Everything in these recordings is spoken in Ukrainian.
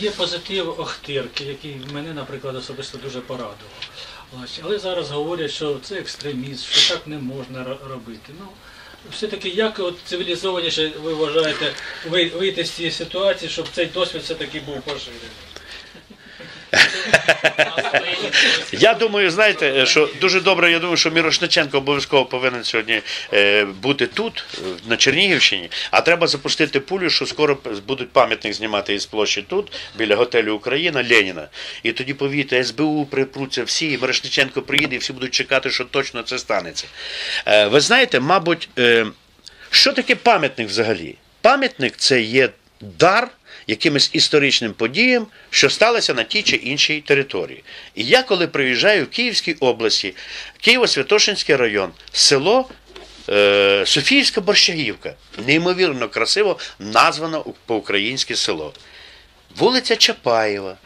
Є позитив Охтирки, який мене, наприклад, особисто дуже порадував. Але зараз говорять, що це екстремізм, що так не можна робити. Ну, все-таки як от цивілізованіше ви вважаєте ви- вийти з цієї ситуації, щоб цей досвід все-таки був поширений? Я думаю, знаєте, що дуже добре, я думаю, що Мірошниченко обов'язково повинен сьогодні е, бути тут, на Чернігівщині, а треба запустити пулю, що скоро будуть пам'ятник знімати із площі тут, біля готелю Україна, Леніна. І тоді повітря, СБУ припруться всі, і Мірошниченко приїде, і всі будуть чекати, що точно це станеться. Е, ви знаєте, мабуть, е, що таке пам'ятник взагалі? Пам'ятник це є дар якимось історичним подіям, що сталося на тій чи іншій території. І я, коли приїжджаю в Київській області, Києво-Святошинський район, село е, Софіївська Борщагівка, неймовірно красиво названо по-українськи село. Вулиця Чапаєва.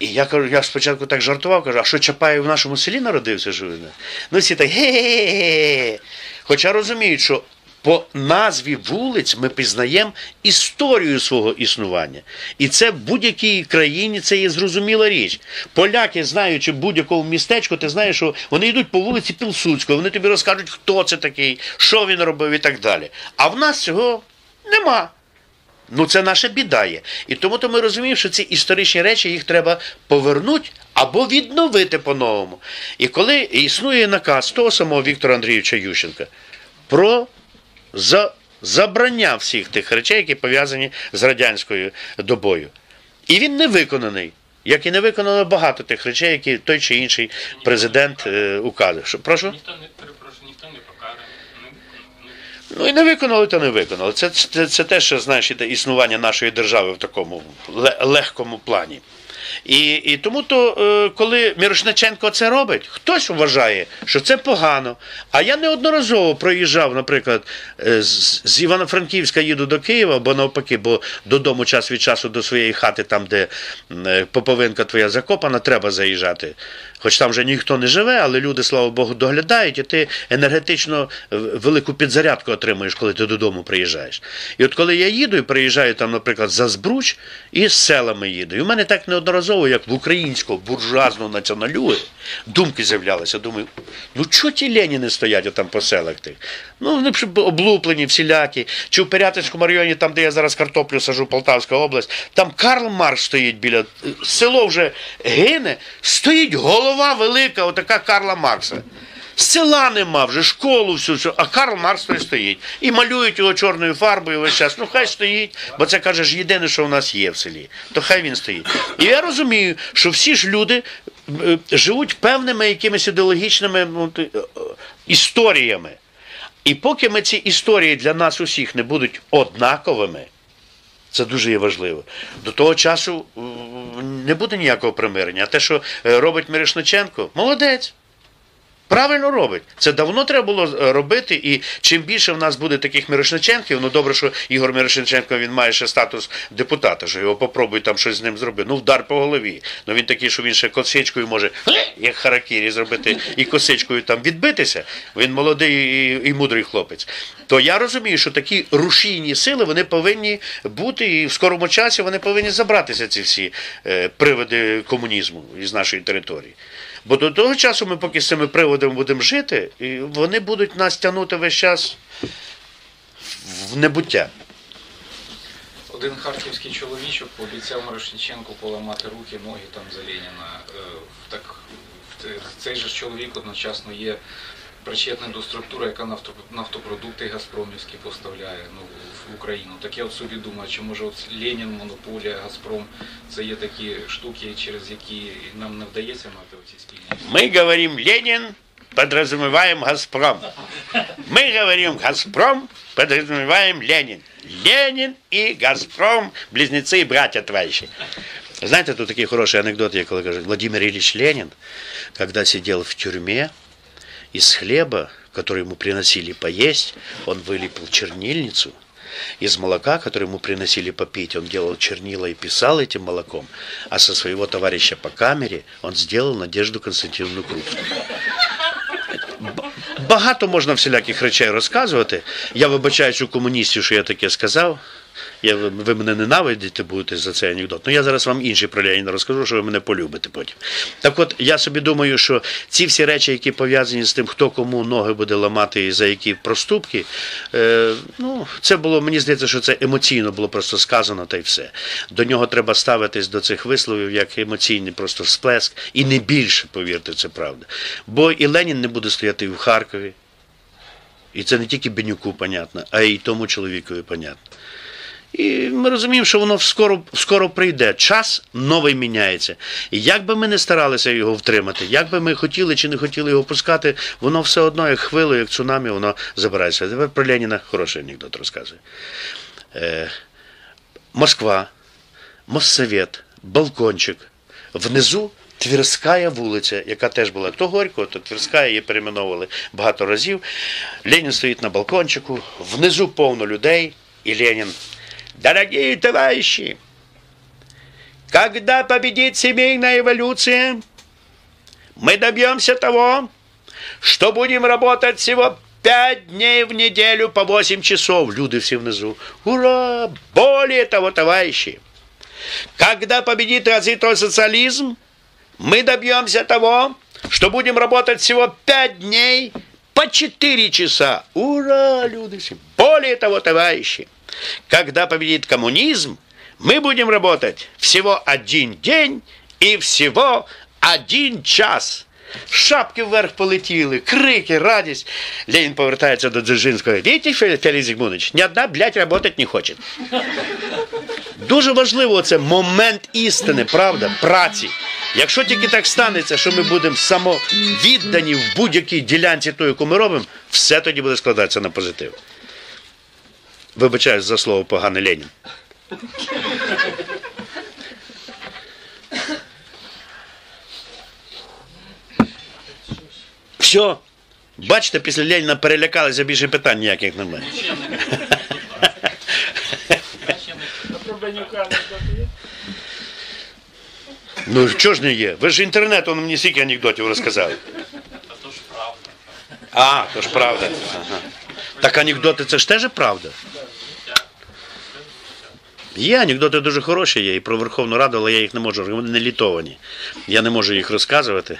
І я я спочатку так жартував, кажу, а що Чапаєв в нашому селі народився? Що? Ну всі так ге-ге-ге. Хоча розуміють, що по назві вулиць ми пізнаємо історію свого існування. І це в будь-якій країні це є зрозуміла річ. Поляки, знаючи будь-якого містечко, ти знаєш, що вони йдуть по вулиці Пілсудського, вони тобі розкажуть, хто це такий, що він робив і так далі. А в нас цього нема. Ну, це наша біда є. І тому то ми розуміємо, що ці історичні речі їх треба повернути або відновити по-новому. І коли існує наказ того самого Віктора Андрійовича Ющенка про за, забрання всіх тих речей, які пов'язані з радянською добою. І він не виконаний. Як і не виконано багато тих речей, які той чи інший президент е, указав. Прошу? Ніхто не перепрошую, ніхто не покараний. Ну і не виконали, то не виконали. Це, це, це те, що знаєш, існування нашої держави в такому ле- легкому плані. І, і тому то, е, коли Мірошниченко це робить, хтось вважає, що це погано. А я неодноразово проїжджав, наприклад, е, з, з Івано-Франківська їду до Києва, бо навпаки, бо додому час від часу до своєї хати, там, де е, поповинка твоя закопана, треба заїжджати. Хоч там вже ніхто не живе, але люди, слава Богу, доглядають, і ти енергетично велику підзарядку отримуєш, коли ти додому приїжджаєш. І от коли я їду і приїжджаю там, наприклад, за Збруч і з селами їду. І в мене так неодноразово, як в українського буржуазного націоналюги, думки з'являлися. Думаю, ну чого ті Леніни стоять отам по селах тих? Ну, вони б облуплені, всілякі. Чи в Пирятинському районі, там, де я зараз картоплю сажу, Полтавська область, там Карл Маркс стоїть біля е, село вже гине, стоїть голова велика, отака Карла Маркса. Села нема вже, школу всю, всю, а Карл Маркс той стоїть. І малюють його чорною фарбою весь час. Ну хай стоїть, бо це каже ж єдине, що в нас є в селі. То хай він стоїть. І я розумію, що всі ж люди е, живуть певними якимись ідеологічними ну, е, історіями. І поки ми ці історії для нас усіх не будуть однаковими, це дуже є важливо. До того часу е, не буде ніякого примирення. А те, що робить Мирошниченко, молодець. Правильно робить. Це давно треба було е, робити, і чим більше в нас буде таких Мирошниченків, ну добре, що Ігор Мирошниченко він має ще статус депутата, що його попробуй там щось з ним зробити. Ну, вдар по голові. Ну він такий, що він ще косичкою може, як харакірі, зробити і косичкою там відбитися. Він молодий і, і мудрий хлопець. То я розумію, що такі рушійні сили вони повинні бути, і в скорому часі вони повинні забратися, ці всі е, приводи комунізму із нашої території. Бо до того часу ми поки з цими приводами будемо жити, і вони будуть нас тягнути весь час в небуття. Один харківський чоловічок пообіцяв Мирошниченку поламати руки, ноги там за Леніна. Е, Так цей же чоловік одночасно є причетним до структури, яка нафто- нафтопродукти газпромівські поставляє ну, в Україну. Так я от собі думаю, чи може от Ленін, монополія, Газпром це є такі штуки, через які нам не вдається мати оці спільні. Мы говорим Ленин, подразумеваем Газпром. Мы говорим Газпром, подразумеваем Ленин. Ленин и Газпром – близнецы и братья товарищи. Знаете, тут такие хорошие анекдоты, я коли кажу, Владимир Ильич Ленин, когда сидел в тюрьме, из хлеба, который ему приносили поесть, он вылепил чернильницу, из молока, которое ему приносили попить, он делал чернила и писал этим молоком, а со своего товарища по камере он сделал Надежду Константиновну Крупскую. Б- Багато можна всіляких речей розказувати. Я вибачаюсь у комуністів, що я таке сказав. Я, ви мене ненавидіти будете за цей анекдот. Ну я зараз вам інший про Леніна розкажу, що ви мене полюбите потім. Так от я собі думаю, що ці всі речі, які пов'язані з тим, хто кому ноги буде ламати і за які проступки, е, ну це було, мені здається, що це емоційно було просто сказано та й все. До нього треба ставитись до цих висловів як емоційний просто всплеск, і не більше, повірте, це правда. Бо і Ленін не буде стояти в Харкові. І це не тільки Бенюку, понятно, а й тому чоловікові, понятно. І ми розуміємо, що воно скоро, скоро прийде. Час новий міняється. І як би ми не старалися його втримати, як би ми хотіли чи не хотіли його пускати, воно все одно, як хвило, як цунамі, воно забирається. Тепер про Леніна хороший анекдот розказує. Е, Москва, Моссовет, балкончик. Внизу Тверська вулиця, яка теж була то Горького, то Тверська, її перейменовували багато разів. Ленін стоїть на балкончику, внизу повно людей, і Ленін. Дорогие товарищи, когда победит семейная эволюция, мы добьемся того, что будем работать всего пять дней в неделю по 8 часов. Люди все внизу. Ура! Более того, товарищи, когда победит развитой социализм, мы добьемся того, что будем работать всего 5 дней по 4 часа. Ура, люди все. Более того, товарищи, когда победит коммунизм, мы будем работать всего один день и всего один час. Шапки вверх полетіли, крики, радість. Ленін повертається до Дзержинського. Видите, Фелix Зигмунович, ні одна, блядь, работать не хоче. Дуже важливо це момент істини, правда, праці. Якщо тільки так станеться, що ми будемо самовіддані в будь-якій ділянці ту, яку ми робимо, все тоді буде складатися на позитив. Вибачаюсь за слово поганий Ленін. Все. Бачите, після Леніна перелякалися, більше питань ніяких немає. Ну що ж не є? Ви ж інтернет, он мені стільки анекдотів розказав. А, то ж правда. Ага. Так анекдоти це ж теж правда. Є анекдоти дуже хороші є і про Верховну Раду, але я їх не можу, вони не літовані. Я не можу їх розказувати,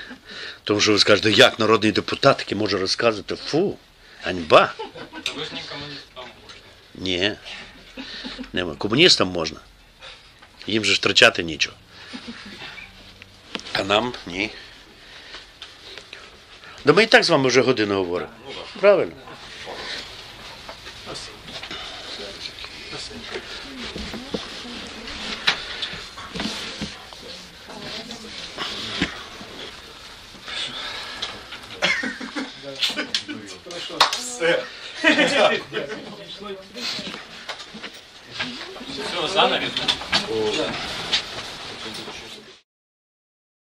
тому що ви скажете, як народний депутат таки може розказувати? Фу, ганьба. Ви ж не комуністам можна. Ні. Комуністам можна. Їм же втрачати нічого. А нам ні. Да ми і так з вами вже годину говоримо. Правильно. Все, занавіс.